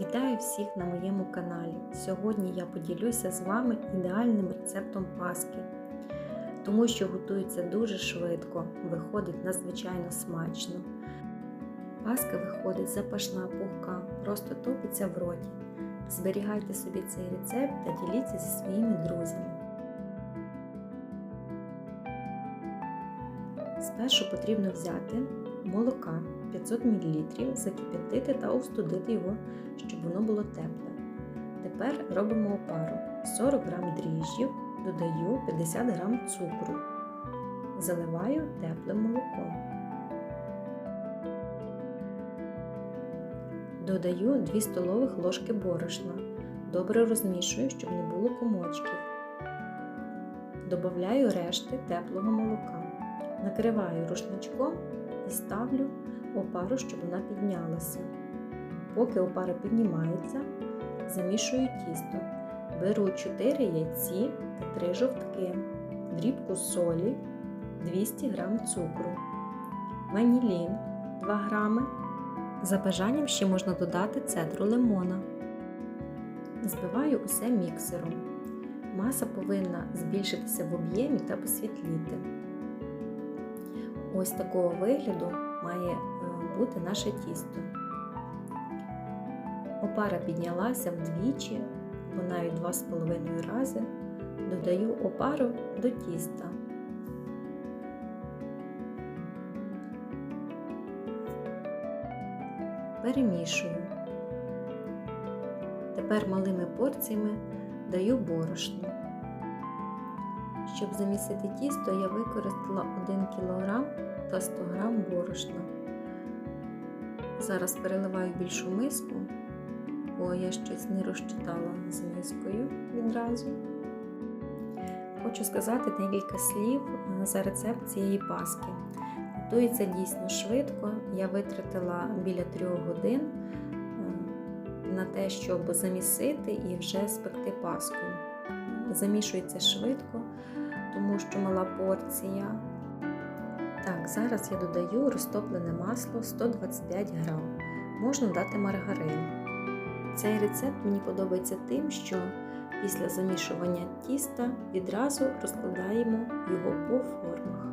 Вітаю всіх на моєму каналі. Сьогодні я поділюся з вами ідеальним рецептом паски, тому що готується дуже швидко, виходить надзвичайно смачно. Паска виходить запашна пухка, просто топиться в роті. Зберігайте собі цей рецепт та діліться зі своїми друзями. Спершу потрібно взяти молока 500 мл, закип'ятити та остудити його, щоб воно було тепле. Тепер робимо опару. 40 г дріжджів, додаю 50 г цукру. Заливаю теплим молоком. Додаю 2 столових ложки борошна. Добре розмішую, щоб не було комочків. Добавляю решти теплого молока. Накриваю рушничком і ставлю опару, щоб вона піднялася. Поки опара піднімається, замішую тісто. Беру 4 яйці та 3 жовтки, дрібку солі, 200 г цукру, ванілін 2 г. За бажанням ще можна додати цедру лимона. Збиваю усе міксером. Маса повинна збільшитися в об'ємі та посвітліти. Ось такого вигляду має бути наше тісто. Опара піднялася вдвічі, або навіть два з половиною рази. Додаю опару до тіста. Перемішую. Тепер малими порціями даю борошно. Щоб замісити тісто, я використала 1 кг та 100 г борошна. Зараз переливаю більшу миску, бо я щось не розчитала з мискою відразу. Хочу сказати декілька слів за рецепт цієї паски. Готується дійсно швидко. Я витратила біля 3 годин на те, щоб замісити і вже спекти паску. Замішується швидко, тому що мала порція. Так, зараз я додаю розтоплене масло 125 грам. Можна дати маргарин. Цей рецепт мені подобається тим, що після замішування тіста відразу розкладаємо його по формах.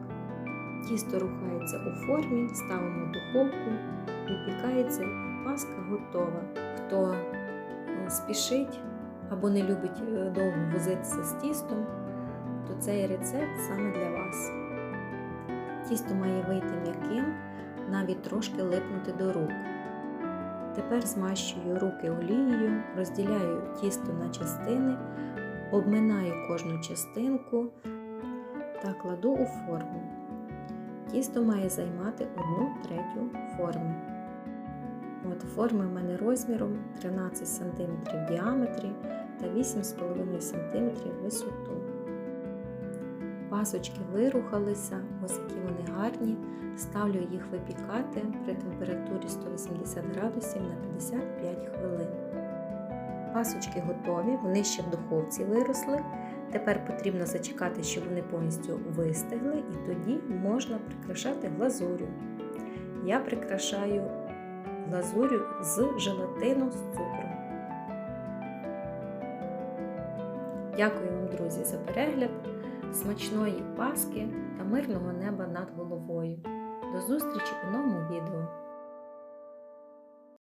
Тісто рухається у формі, ставимо в духовку, випікається і паска готова. Хто спішить або не любить довго возитися з тістом, то цей рецепт саме для вас. Тісто має вийти м'яким, навіть трошки липнути до рук. Тепер змащую руки олією, розділяю тісто на частини, обминаю кожну частинку та кладу у форму. Тісто має займати 1 третю форми. От Форми в мене розміром 13 см в діаметрі та 8,5 см в висоту. Пасочки вирухалися, ось які вони гарні. Ставлю їх випікати при температурі 180 градусів на 55 хвилин. Пасочки готові, вони ще в духовці виросли. Тепер потрібно зачекати, щоб вони повністю вистигли, і тоді можна прикрашати глазурю. Я прикрашаю глазурю з желатину з цукром. Дякую вам, друзі, за перегляд смачної паски та мирного неба над головою. До зустрічі у новому відео!